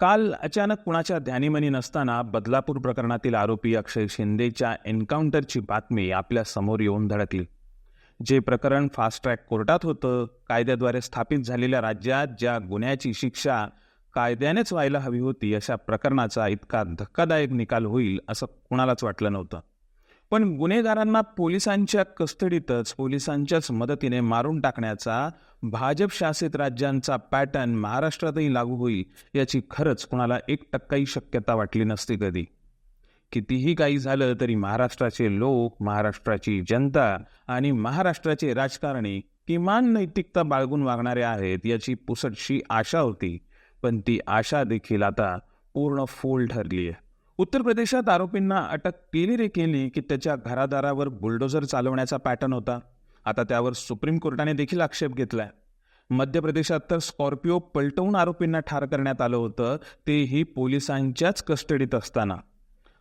काल अचानक कुणाच्या ध्यानीमनी नसताना बदलापूर प्रकरणातील आरोपी अक्षय शिंदेच्या एन्काउंटरची बातमी आपल्यासमोर येऊन धडकली. जे प्रकरण फास्ट ट्रॅक कोर्टात होतं कायद्याद्वारे स्थापित झालेल्या राज्यात ज्या गुन्ह्याची शिक्षा कायद्यानेच व्हायला हवी होती अशा प्रकरणाचा इतका धक्कादायक निकाल होईल असं कुणालाच वाटलं नव्हतं. पण गुन्हेगारांना पोलिसांच्या कस्टडीतच पोलिसांच्याच मदतीने मारून टाकण्याचा भाजप शासित राज्यांचा पॅटर्न महाराष्ट्रातही लागू होईल याची खरंच कुणाला एक टक्काही शक्यता वाटली नसती कधी. कितीही काही झालं तरी महाराष्ट्राचे लोक महाराष्ट्राची जनता आणि महाराष्ट्राचे राजकारणी किमान नैतिकता बाळगून वागणारे आहेत याची पुसटशी आशा होती पण ती आशा देखील आता पूर्ण फोल ठरली आहे उत्तर प्रदेशात आरोपींना अटक केली रे केली की त्याच्या घरादारावर बुलडोझर चालवण्याचा पॅटर्न होता. आता त्यावर सुप्रीम कोर्टाने देखील आक्षेप घेतलाय. मध्य प्रदेशात तर स्कॉर्पिओ पलटवून आरोपींना ठार करण्यात आलं होतं तेही पोलिसांच्याच कस्टडीत असताना.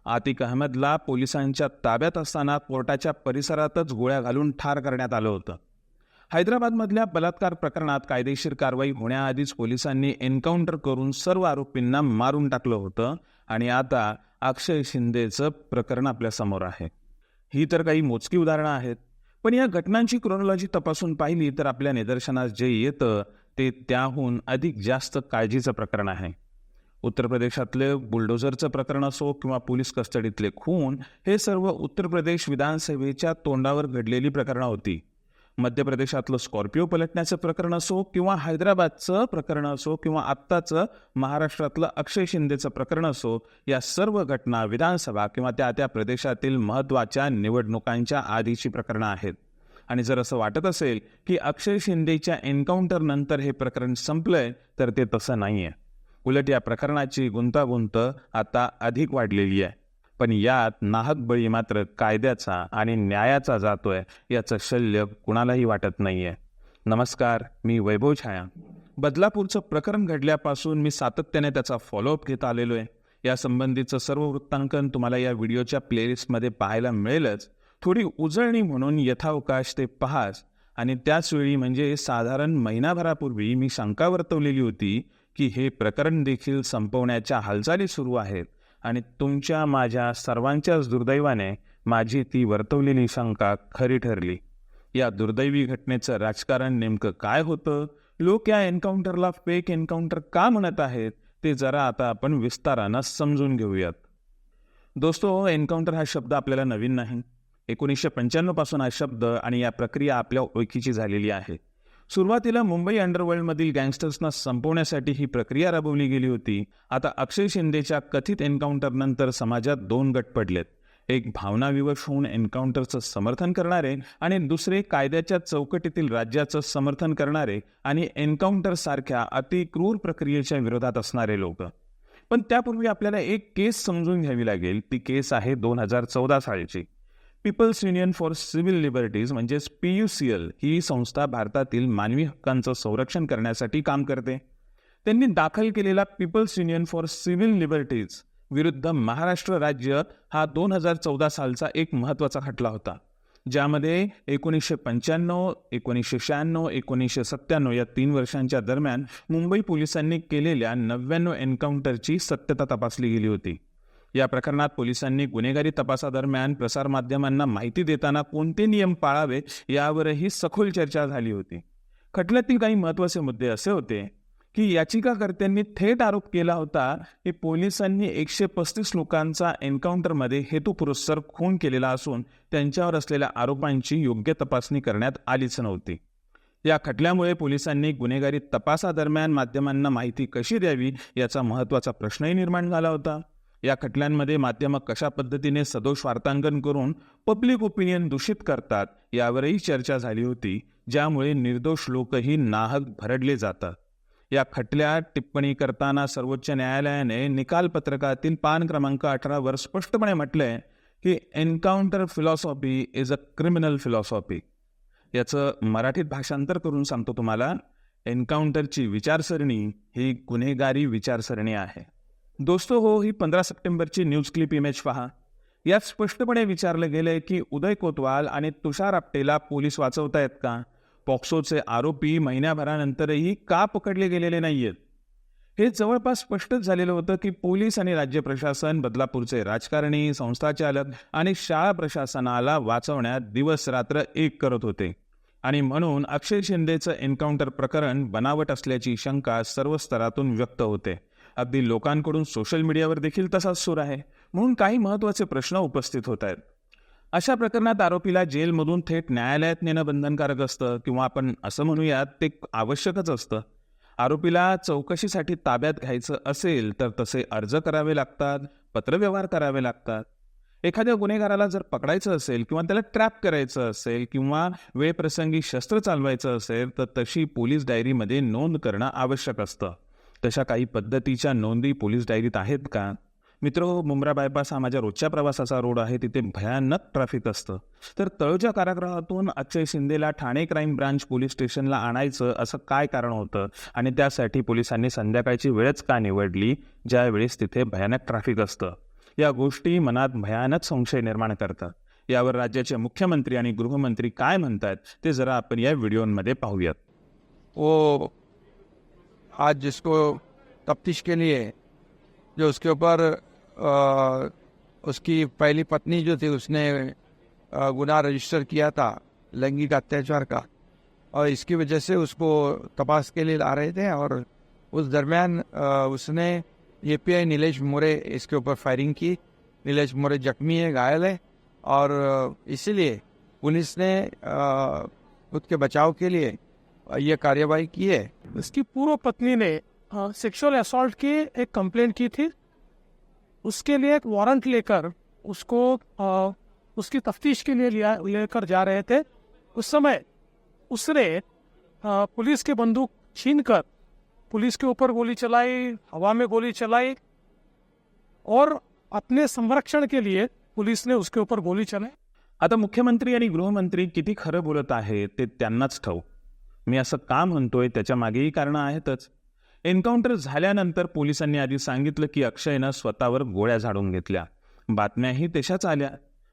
आतिक अहमदला पोलिसांच्या ताब्यात असताना कोर्टाच्या परिसरातच गोळ्या घालून ठार करण्यात आलं होतं. हैदराबादमधल्या बलात्कार प्रकरणात कायदेशीर कारवाई होण्याआधीच पोलिसांनी एन्काउंटर करून सर्व आरोपींना मारून टाकलं होतं. आणि आता अक्षय शिंदेचं प्रकरण आपल्यासमोर आहे. ही तर काही मोजकी उदाहरणं आहेत पण या घटनांची क्रोनॉलॉजी तपासून पाहिली तर आपल्या निदर्शनास जे येतं ते त्याहून अधिक जास्त काळजीचं प्रकरण आहे. उत्तर प्रदेशातले बुलडोझरचं प्रकरण असो किंवा पोलीस कस्टडीतले खून हे सर्व उत्तर प्रदेश विधानसभेच्या तोंडावर घडलेली प्रकरणं होती. मध्य प्रदेशातलं स्कॉर्पिओ पलटण्याचं प्रकरण असो किंवा हैदराबादचं प्रकरण असो किंवा आत्ताचं महाराष्ट्रातलं अक्षय शिंदेचं प्रकरण असो या सर्व घटना विधानसभा किंवा त्या त्या प्रदेशातील महत्त्वाच्या निवडणुकांच्या आधीची प्रकरणं आहेत. आणि जर असं वाटत असेल की अक्षय शिंदेच्या एन्काउंटरनंतर हे प्रकरण संपलंय तर ते तसं नाही आहे उलट या प्रकरणाची गुंतागुंत आता अधिक वाढलेली आहे. पण यात नाहक बळी मात्र कायद्याचा आणि न्यायाचा जातोय याचं शल्य कुणालाही वाटत नाहीये. नमस्कार मी वैभव छाया. बदलापूरचं प्रकरण घडल्यापासून मी सातत्याने त्याचा फॉलोअप घेत आलेलो आहे या संबंधीचं सर्व वृत्तांकन तुम्हाला या व्हिडिओच्या प्लेलिस्टमध्ये पाहायला मिळेलच. थोडी उजळणी म्हणून यथावकाश ते पहास आणि त्याचवेळी म्हणजे साधारण महिनाभरापूर्वी मी शंका वर्तवलेली होती की हे प्रकरण देखील संपवण्याच्या हालचाली सुरू आहेत. आणि तुमच्या माझ्या सर्वांच्याच दुर्दैवाने माझी ती वर्तवलेली शंका खरी ठरली. या दुर्दैवी घटनेचं राजकारण नेमकं काय होतं? लोक या एन्काउंटरला फेक एन्काउंटर का म्हणत आहेत? ते जरा आता आपण विस्तारानं समजून घेऊयात. दोस्तो एन्काउंटर हा शब्द आपल्याला नवीन नाही. एकोणीसशे पंच्याण्णवपासून हा शब्द आणि या प्रक्रिया आपल्या ओळखीची झालेली आहे. सुरुवातीला मुंबई अंडरवर्ल्डमधील गँगस्टर्सना संपवण्यासाठी ही प्रक्रिया राबवली गेली होती. आता अक्षय शिंदेच्या कथित एन्काउंटरनंतर समाजात दोन गट पडलेत. एक भावनाविवश होऊन एन्काउंटरचं समर्थन करणारे आणि दुसरे कायद्याच्या चौकटीतील राज्याचं समर्थन करणारे आणि एन्काउंटरसारख्या अतिक्रूर प्रक्रियेच्या विरोधात असणारे लोक. पण त्यापूर्वी आपल्याला एक केस समजून घ्यावी लागेल. ती केस आहे दोन हजार चौदा सालची. Peoples Union for Civil Liberties म्हणजेच पी यू सी एल ही संस्था भारतातील मानवी हक्कांचं संरक्षण करण्यासाठी काम करते. त्यांनी दाखल केलेला Peoples Union for Civil Liberties विरुद्ध महाराष्ट्र राज्य हा दोन हजार चौदा सालचा एक महत्त्वाचा खटला होता. ज्यामध्ये एकोणीसशे पंच्याण्णव एकोणीसशे शहाण्णव एकोणीसशे सत्त्याण्णव या तीन वर्षांच्या दरम्यान मुंबई पोलिसांनी केलेल्या नव्याण्णव एन्काउंटरची सत्यता तपासली गेली होती. या प्रकरणात पोलिसांनी गुन्हेगारी तपासादरम्यान प्रसारमाध्यमांना माहिती देताना कोणते नियम पाळावे यावरही सखोल चर्चा झाली होती. खटल्यातील काही महत्त्वाचे मुद्दे असे होते की याचिकाकर्त्यांनी थेट आरोप केला होता की पोलिसांनी एकशे पस्तीस लोकांचा एन्काउंटरमध्ये हेतुपुरस्सर खून केलेला असून त्यांच्यावर असलेल्या आरोपांची योग्य तपासणी करण्यात आलीच नव्हती. या खटल्यामुळे पोलिसांनी गुन्हेगारी तपासादरम्यान माध्यमांना माहिती कशी द्यावी याचा महत्त्वाचा प्रश्नही निर्माण झाला होता. या खटल्यांमध्ये माध्यमं कशा पद्धतीने सदोष वार्तांकन करून पब्लिक ओपिनियन दूषित करतात यावरही चर्चा झाली होती ज्यामुळे निर्दोष लोकही नाहक भरडले जातात. या खटल्यात टिप्पणी करताना सर्वोच्च न्यायालयाने निकाल पत्रकातील पान क्रमांक अठरावर स्पष्टपणे म्हटलंय की encounter philosophy is a criminal philosophy. याचं मराठीत भाषांतर करून सांगतो तुम्हाला एन्काउंटरची विचारसरणी ही गुन्हेगारी विचारसरणी आहे. दोस्तो हो ही पंधरा सप्टेंबरची न्यूज क्लिप इमेज पहा. यात स्पष्टपणे विचारलं गेलंय की उदय कोतवाल आणि तुषार आपटेला पोलीस वाचवतायत का? पॉक्सोचे आरोपी महिन्याभरानंतरही का पकडले गेलेले नाहीयेत? हे जवळपास स्पष्टच झालेलं होतं की पोलीस आणि राज्य प्रशासन बदलापूरचे राजकारणी संस्थाचालक आणि शाळा प्रशासनाला वाचवण्यात दिवस रात्र एक करत होते. आणि म्हणून अक्षय शिंदेचं एन्काउंटर प्रकरण बनावट असल्याची शंका सर्व स्तरातून व्यक्त होते. अगदी लोकांकडून सोशल मीडियावर देखील तसाच सूर आहे. म्हणून काही महत्त्वाचे प्रश्न उपस्थित होत आहेत. अशा प्रकरणात आरोपीला जेलमधून थेट न्यायालयात नेणं बंधनकारक असतं किंवा आपण असं म्हणूयात ते आवश्यकच असतं. आरोपीला चौकशीसाठी ताब्यात घ्यायचं असेल तर तसे अर्ज करावे लागतात पत्रव्यवहार करावे लागतात. एखाद्या गुन्हेगाराला जर पकडायचं असेल किंवा त्याला ट्रॅप करायचं असेल किंवा वेळप्रसंगी शस्त्र चालवायचं असेल तर तशी पोलीस डायरीमध्ये नोंद करणं आवश्यक असतं. तशा काही पद्धतीच्या नोंदी पोलीस डायरीत आहेत का? मित्र मुंब्रा बायपास हा माझ्या रोजच्या प्रवासाचा रोड आहे तिथे भयानक ट्रॅफिक असतं. तर तळजा कारागृहातून अक्षय शिंदेला ठाणे क्राईम ब्रांच पोलीस स्टेशनला आणायचं असं काय कारण होतं? आणि त्यासाठी पोलिसांनी संध्याकाळची वेळच का निवडली ज्यावेळेस तिथे भयानक ट्रॅफिक असतं? या गोष्टी मनात भयानक संशय निर्माण करतात. यावर राज्याचे मुख्यमंत्री आणि गृहमंत्री काय म्हणतात ते जरा आपण या व्हिडिओमध्ये पाहूयात. ओ आज जिसको तफ्तीश के लिए, जो उसके ऊपर उसकी पहली पत्नी जो थी, उसने गुनाह रजिस्टर किया था, लैंगिक अत्याचार का। और इसकी वजह से उसको तपास के लिए ला रहे थे और उस दरमियान उसने A P I Nilesh More इसके ऊपर फायरिंग की। नीलेश मोरे जख्मी है, घायल है और इसीलिए पुलिस ने खुद के बचाव के लिए ये कार्यवाही की है? इसकी पूर्व पत्नी ने सेक्सुअल असॉल्ट की एक कंप्लेंट की थी। उसके लिए एक वारंट लेकर उसको अ, उसकी तफ्तीश के लिए लेकर जा रहे थे। उस समय उसने अ, पुलिस की बंदूक छीनकर पुलिस के ऊपर गोली चलाई हवा में गोली चलाई और अपने संरक्षण के लिए पुलिस ने उसके ऊपर गोली चलाई। आता मुख्यमंत्री आणि गृहमंत्री किती खरं बोलत आहेत ते त्यांनाच ठाऊक. मी असं का म्हणतोय? त्याच्या मागेही कारणं आहेतच. एन्काउंटर झाल्यानंतर पोलिसांनी आधी सांगितलं की अक्षयनं स्वतःवर गोळ्या झाडून घेतल्या. बातम्याही तशाच आल्या.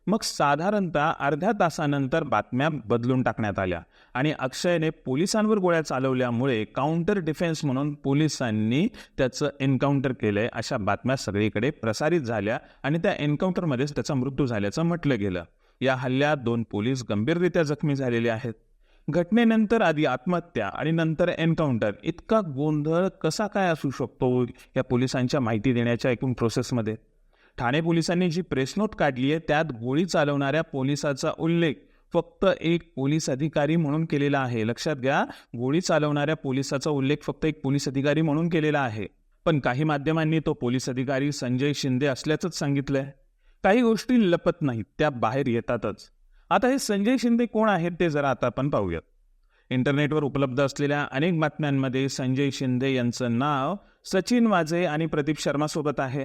मग साधारणतः अर्ध्या तासानंतर बातम्या बदलून टाकण्यात आल्या आणि अक्षयने पोलिसांवर गोळ्या चालवल्यामुळे काउंटर डिफेन्स म्हणून पोलिसांनी त्याचं एन्काउंटर केलंय अशा बातम्या सगळीकडे प्रसारित झाल्या आणि त्या एन्काउंटरमध्येच त्याचा मृत्यू झाल्याचं म्हटलं गेलं. या हल्ल्यात दोन पोलीस गंभीररित्या जखमी झालेले आहेत. घटनेनंतर आधी आत्महत्या आणि नंतर एन्काउंटर. इतका गोंधळ कसा काय असू शकतो या पोलिसांच्या माहिती देण्याच्या एकूण प्रोसेसमध्ये? ठाणे पोलिसांनी जी प्रेस नोट काढली आहे त्यात गोळी चालवणाऱ्या पोलिसाचा उल्लेख फक्त एक पोलीस अधिकारी म्हणून केलेला आहे. लक्षात घ्या गोळी चालवणाऱ्या पोलिसाचा उल्लेख फक्त एक पोलीस अधिकारी म्हणून केलेला आहे. पण काही माध्यमांनी तो पोलीस अधिकारी संजय शिंदे असल्याचंच सांगितलंय. काही गोष्टी लपत नाहीत त्या बाहेर येतातच. आता हे संजय शिंदे कोण आहेत ते जरा आता आपण पाहूयात. इंटरनेटवर उपलब्ध असलेल्या अनेक बातम्यांमध्ये संजय शिंदे यांचं नाव सचिन वाजे आणि प्रदीप शर्मा सोबत आहे.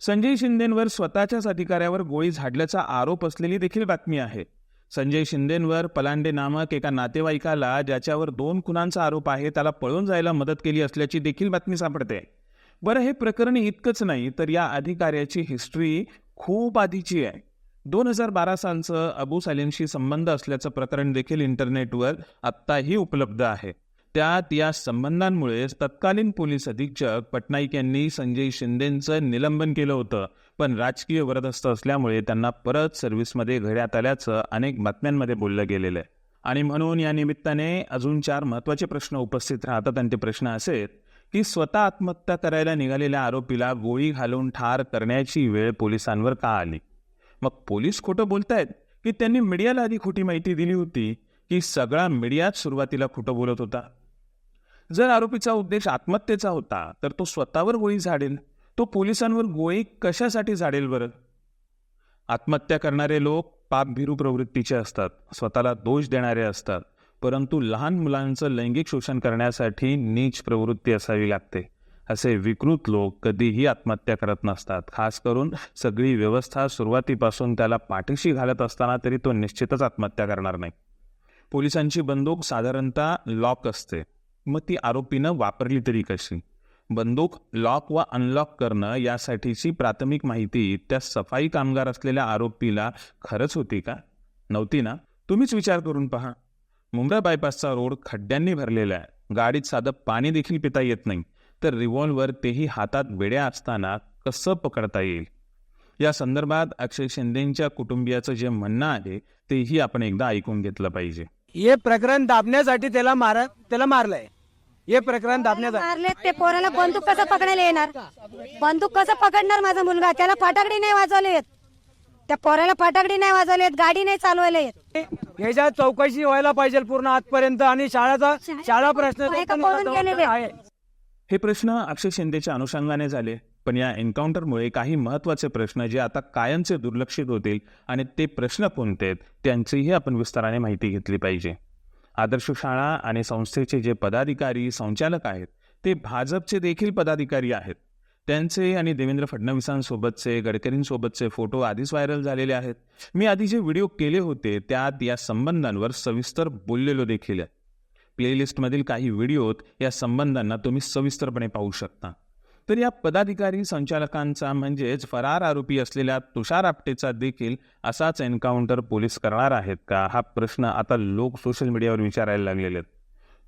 संजय शिंदेंवर स्वतःच्याच अधिकाऱ्यावर गोळी झाडल्याचा आरोप असलेली देखील बातमी आहे. संजय शिंदेंवर पलांडे नामक एका नातेवाईकाला ज्याच्यावर दोन खुनांचा आरोप आहे त्याला पळून जायला मदत केली असल्याची देखील बातमी सापडते. बरं हे प्रकरण इतकंच नाही तर या अधिकाऱ्याची हिस्ट्री खूप आधीची आहे. दोन हजार बारा सालचं अबू सालीमशी संबंध असल्याचं प्रकरण देखील इंटरनेटवर आत्ताही उपलब्ध आहे. त्यात या संबंधांमुळेच तत्कालीन पोलीस अधीक्षक पटनाईक यांनी संजय शिंदेंचं निलंबन केलं होतं. पण राजकीय वरदस्त असल्यामुळे त्यांना परत सर्व्हिसमध्ये घेण्यात आल्याचं अनेक बातम्यांमध्ये बोललं गेलेलं आहे. आणि म्हणून या निमित्ताने अजून चार महत्त्वाचे प्रश्न उपस्थित राहतात आणि ते प्रश्न असे की स्वतः आत्महत्या करायला निघालेल्या आरोपीला गोळी घालून ठार करण्याची वेळ पोलिसांवर का आली? मग पोलीस खोटं बोलतायत? की त्यांनी मीडियाला आधी खोटी माहिती दिली होती की सगळा मीडियाच सुरुवातीला खोटं बोलत होता? जर आरोपीचा उद्देश आत्महत्येचा होता तर तो स्वतःवर गोळी झाडेल? तो पोलिसांवर गोळी कशासाठी झाडेल बरं? आत्महत्या करणारे लोक पापभिरू प्रवृत्तीचे असतात स्वतःला दोष देणारे असतात परंतु लहान मुलांचं लैंगिक शोषण करण्यासाठी नीच प्रवृत्ती असावी लागते. असे विकृत लोक कधीही आत्महत्या करत नसतात. खास करून सगळी व्यवस्था सुरुवातीपासून त्याला पाठीशी घालत असताना तरी तो निश्चितच आत्महत्या करणार नाही. पोलिसांची बंदूक साधारणतः लॉक असते. मग ती आरोपीनं वापरली तरी कशी? बंदूक लॉक व अनलॉक करणं यासाठीची प्राथमिक माहिती त्या सफाई कामगार असलेल्या आरोपीला खरंच होती का? नव्हती ना? तुम्हीच विचार करून पहा. मुंबई बायपासचा रोड खड्ड्यांनी भरलेला आहे. गाडीत साधं पाणी देखील पिता येत नाही. तर रिव्हॉल्वर तेही हातात बेड्या असताना कसं पकडता येईल? या संदर्भात अक्षय शिंदेच्या कुटुंबियाचं जे म्हणणं आहे तेही आपण एकदा ऐकून घेतलं पाहिजे. हे प्रकरण दाबण्यासाठी त्याला मार त्याला मारलंय. हे प्रकरण दाबण्यासाठी मारले ते पोराला बंदूक कसं पकडायला येणार? बंदूक कसं पकडणार माझा मुलगा? त्याला फटाकडी नाही वाजवले येत. त्या पोराला फटाकडी नाही वाजवले येत गाडी नाही चालवायला येत. ह्याच्यात चौकशी व्हायला पाहिजे पूर्ण आजपर्यंत आणि शाळाचा शाळा प्रश्न. आहे. हे प्रश्न अक्षय शिंदेच्या अनुषंगाने झाले. पण या एन्काउंटरमुळे काही महत्त्वाचे प्रश्न जे आता कायमचे दुर्लक्षित होतील आणि ते प्रश्न कोणते आहेत त्यांचीही आपण विस्ताराने माहिती घेतली पाहिजे. आदर्श शाळा आणि संस्थेचे जे पदाधिकारी संचालक आहेत ते भाजपचे देखील पदाधिकारी आहेत. त्यांचे आणि देवेंद्र फडणवीसांसोबतचे गडकरींसोबतचे फोटो आधीच व्हायरल झालेले आहेत. मी आधी जे व्हिडिओ केले होते त्यात या संबंधांवर सविस्तर बोललेलो देखील आहे. प्लेलिस्टमधील काही व्हिडिओत या संबंधांना तुम्ही सविस्तरपणे पाहू शकता. तर या पदाधिकारी संचालकांचा म्हणजेच फरार आरोपी असलेल्या तुषार आपटेचा देखील असाच एन्काउंटर पोलीस करणार आहेत का? हा प्रश्न आता लोक सोशल मीडियावर विचारायला लागलेले आहेत.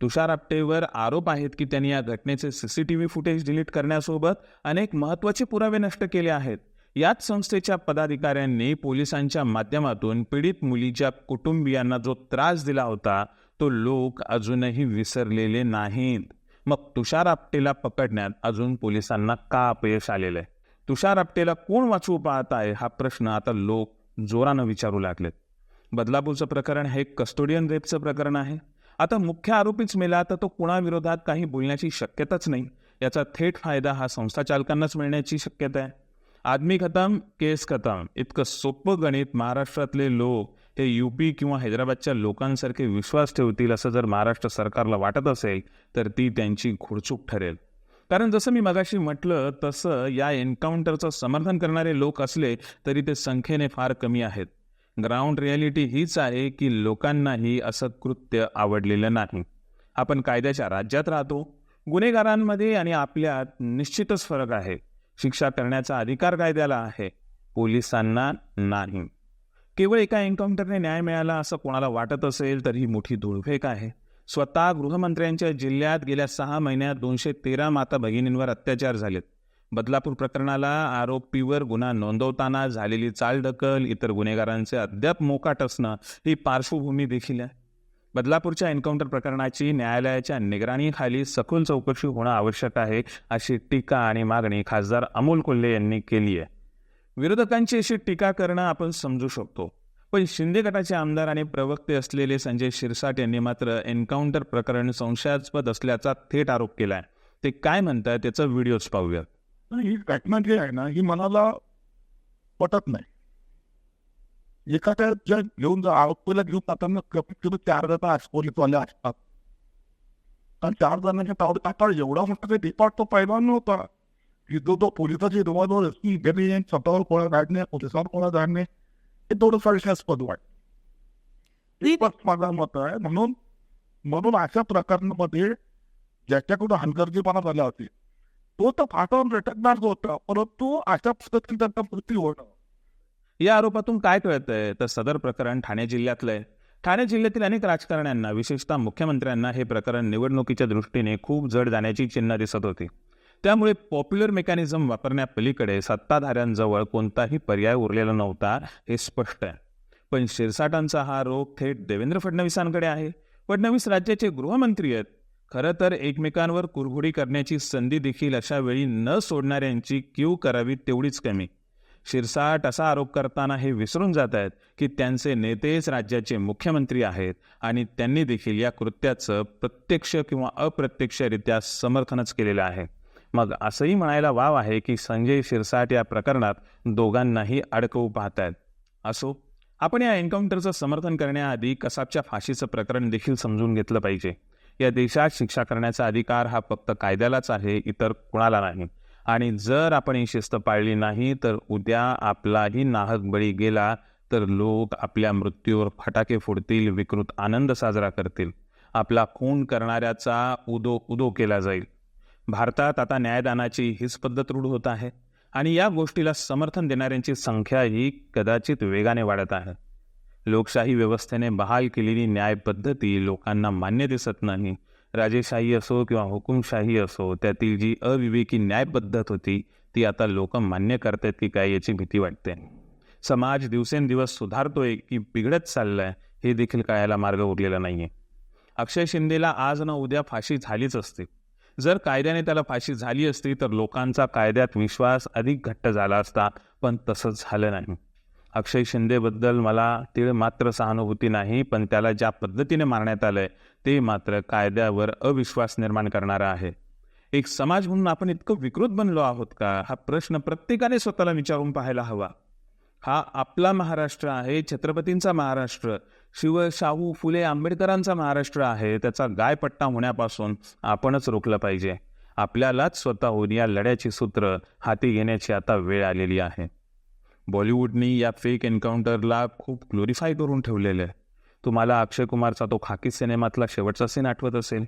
तुषार आपटेवर आरोप आहेत की त्यांनी या घटनेचे सीसीटीव्ही फुटेज डिलीट करण्यासोबत अनेक महत्त्वाचे पुरावे नष्ट केले आहेत. याच संस्थेच्या पदाधिकाऱ्यांनी पोलिसांच्या माध्यमातून पीडित मुलीच्या कुटुंबियांना जो त्रास दिला होता तो लोक अजूनही विसरलेले नाहीत. मग तुषार आपटेला पकडण्यात अजून पोलिसांना का अपयश आलेलं आहे तुषार आपटेला कोण वाचवू पाहत आहे हा प्रश्न आता लोक जोरानं विचारू लागलेत. बदलापूरचं प्रकरण हे कस्टोडियन रेपचं प्रकरण आहे. आता मुख्य आरोपीच मेला तर तो कुणाविरोधात काही बोलण्याची शक्यताच नाही. याचा थेट फायदा हा संस्था चालकांनाच मिळण्याची शक्यता आहे. आदमी खतम केस खतम. इतकं सोपं गणित महाराष्ट्रातले लोक हे पी किंवा हैदराबादच्या लोकांसारखे विश्वास ठेवतील असं जर महाराष्ट्र सरकारला वाटत असेल तर ती त्यांची खुडचूक ठरेल. कारण जसं मी मगाशी म्हटलं तसं या एन्काउंटरचं समर्थन करणारे लोक असले तरी ते संख्येने फार कमी आहेत. ग्राउंड रियालिटी हीच आहे की लोकांनाही असं कृत्य आवडलेलं नाही. आपण कायद्याच्या राज्यात राहतो गुन्हेगारांमध्ये आणि आपल्यात निश्चितच फरक आहे. शिक्षा करण्याचा अधिकार कायद्याला आहे पोलिसांना नाही. केवळ एका एन्काउंटरने न्याय मिळाला असं कोणाला वाटत असेल तर ही मोठी धुळफेक आहे. स्वतः गृहमंत्र्यांच्या जिल्ह्यात गेल्या सहा महिन्यात दोनशे तेरा माता भगिनींवर अत्याचार झालेत. बदलापूर प्रकरणाला आरोपीवर गुन्हा नोंदवताना झालेली चालढकल इतर गुन्हेगारांचे अद्याप मोकाट असणं ही पार्श्वभूमी देखील आहे. बदलापूरच्या एन्काउंटर प्रकरणाची न्यायालयाच्या निगराणीखाली सखोल चौकशी होणं आवश्यक आहे अशी टीका आणि मागणी खासदार अमोल कोल्हे यांनी केली आहे. विरोधकांची अशी टीका करणं आपण समजू शकतो. पण शिंदे गटाचे आमदार आणि प्रवक्ते असलेले संजय शिरसाट यांनी मात्र एन्काउंटर प्रकरण संशयास्पद असल्याचा थेट आरोप केलाय. ते काय म्हणतात त्याचा व्हिडिओच पाहूया ही घटना जी आहे ना ही मनाला पटत नाही. एखाद्या ज्या घेऊन जा आरोपीला घेऊन जाताना कमीत कमी चार जण आज असतात. कारण चार जणांच्या तावडीत आता एवढा मोठा काही डिपार्ट तो पहिला नव्हता. जो तो पोलिसाची जवळजवळ असती गेली स्वतःवर कोणा काढणे पोलिसांवर कोणा काढणे हे थोडं संशयास्पद वाट माझा मत आहे म्हणून म्हणून अशा प्रकरणामध्ये ज्याच्याकडून हलगर्जीपणा झाला असेल तो तर फाटावून रेटकणार होता परंतु अशा पद्धतीने त्यांचा मृत्यू होणं या आरोपातून काय कळतंय तर सदर प्रकरण ठाणे जिल्ह्यातलं आहे ठाणे जिल्ह्यातील अनेक राजकारण्यांना विशेषतः मुख्यमंत्र्यांना हे प्रकरण निवडणुकीच्या दृष्टीने खूप जड जाण्याची चिन्ह दिसत होती त्यामुळे पॉप्युलर मेकॅनिझम वापरण्यापलीकडे सत्ताधाऱ्यांजवळ कोणताही पर्याय उरलेला नव्हता हे स्पष्ट आहे. पण शिरसाटांचा हा रोग थेट देवेंद्र फडणवीसांकडे आहे. फडणवीस राज्याचे गृहमंत्री आहेत. खरं तर एकमेकांवर कुरघोडी करण्याची संधी देखील अशा वेळी न सोडणाऱ्यांची क्यू करावी तेवढीच कमी. शिरसाट असा आरोप करताना हे विसरून जात आहेत की त्यांचे नेतेच राज्याचे मुख्यमंत्री आहेत आणि त्यांनी देखील या कृत्याचं प्रत्यक्ष किंवा अप्रत्यक्षरित्या समर्थनच केलेलं आहे. मग असंही म्हणायला वाव आहे की संजय शिरसाट या प्रकरणात दोघांनाही अडकवू पाहतायत. असो आपण या एन्काउंटरचं समर्थन करण्याआधी कसाबच्या फाशीचं प्रकरण देखील समजून घेतलं पाहिजे. या देशात शिक्षा करण्याचा अधिकार हा फक्त कायद्यालाच आहे इतर कुणाला नाही. आणि जर आपण ही शिस्त पाळली नाही तर उद्या आपलाही नाहक बळी गेला तर लोक आपल्या मृत्यूवर फटाके फोडतील विकृत आनंद साजरा करतील. आपला खून करणाऱ्याचा उदो उदो केला जाईल. भारतात आता न्यायदानाची हीच पद्धत रूढ होत आहे आणि या गोष्टीला समर्थन देणाऱ्यांची संख्या ही कदाचित वेगाने वाढत आहे. लोकशाही व्यवस्थेने बहाल केलेली न्याय पद्धती लोकांना मान्य दिसत नाही. राजेशाही असो किंवा हुकुमशाही असो त्यातील जी अविवेकी न्याय पद्धत होती ती आता लोक मान्य करतात की काय याची भीती वाटते. समाज दिवसेंदिवस सुधारतोय की बिघडत चाललाय हे देखील कळायला मार्ग उरलेला नाहीये. अक्षय शिंदेला आज ना उद्या फाशी झालीच असते. जर कायद्याने त्याला फाशी झाली असती तर लोकांचा कायद्यात विश्वास अधिक घट्ट झाला असता पण तसं झालं नाही. अक्षय शिंदेबद्दल मला तीळ मात्र सहानुभूती नाही पण त्याला ज्या पद्धतीने मारण्यात आलंय ते मात्र कायद्यावर अविश्वास निर्माण करणारं आहे. एक समाज म्हणून आपण इतकं विकृत बनलो आहोत का? हा प्रश्न प्रत्येकाने स्वतःला विचारून पाहायला हवा. हा आपला महाराष्ट्र आहे छत्रपतींचा महाराष्ट्र. शिव शाहू फुले आंबेडकरांचा महाराष्ट्र आहे. त्याचा गायपट्टा होण्यापासून आपणच रोखलं पाहिजे. आपल्यालाच स्वतःहून या लढ्याची सूत्र हाती घेण्याची आता वेळ आलेली आहे. बॉलिवूडनी या फेक एन्काउंटरला खूप ग्लोरीफाय करून ठेवलेलं आहे. तुम्हाला अक्षय कुमारचा तो खाकी सिनेमातला शेवटचा सीन आठवत असेल?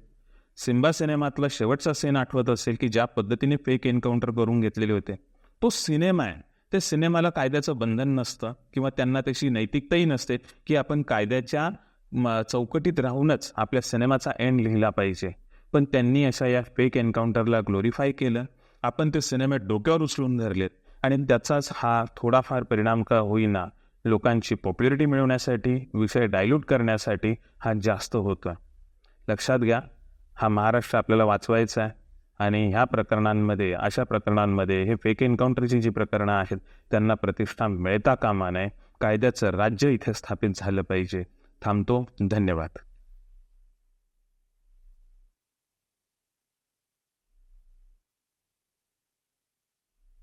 सिम्बा सिनेमातला शेवटचा सीन आठवत असेल की ज्या पद्धतीने फेक एन्काउंटर करून घेतलेले होते? तो सिनेमा आहे. ते सिनेमाला कायद्याचं बंधन नसतं किंवा त्यांना तशी नैतिकताही नसते की आपण कायद्याच्या म, चौकटीत राहूनच आपल्या सिनेमाचा एंड लिहिला पाहिजे. पण त्यांनी अशा या फेक एन्काउंटरला ग्लोरीफाय केलं. आपण ते सिनेमे डोक्यावर उचलून धरलेत. आणि त्याचाच हा थोडाफार परिणाम का होईना लोकांची पॉप्युलरिटी मिळवण्यासाठी विषय डायल्यूट करण्यासाठी हा जास्त होतो लक्षात घ्या हा महाराष्ट्र आपल्याला वाचवायचा आहे. आणि ह्या प्रकरणांमध्ये अशा प्रकरणांमध्ये हे फेक एन्काउंटरची जी प्रकरणं आहेत त्यांना प्रतिष्ठा मिळता कामा नये. कायद्याचं राज्य इथे स्थापित झालं पाहिजे. थांबतो. धन्यवाद.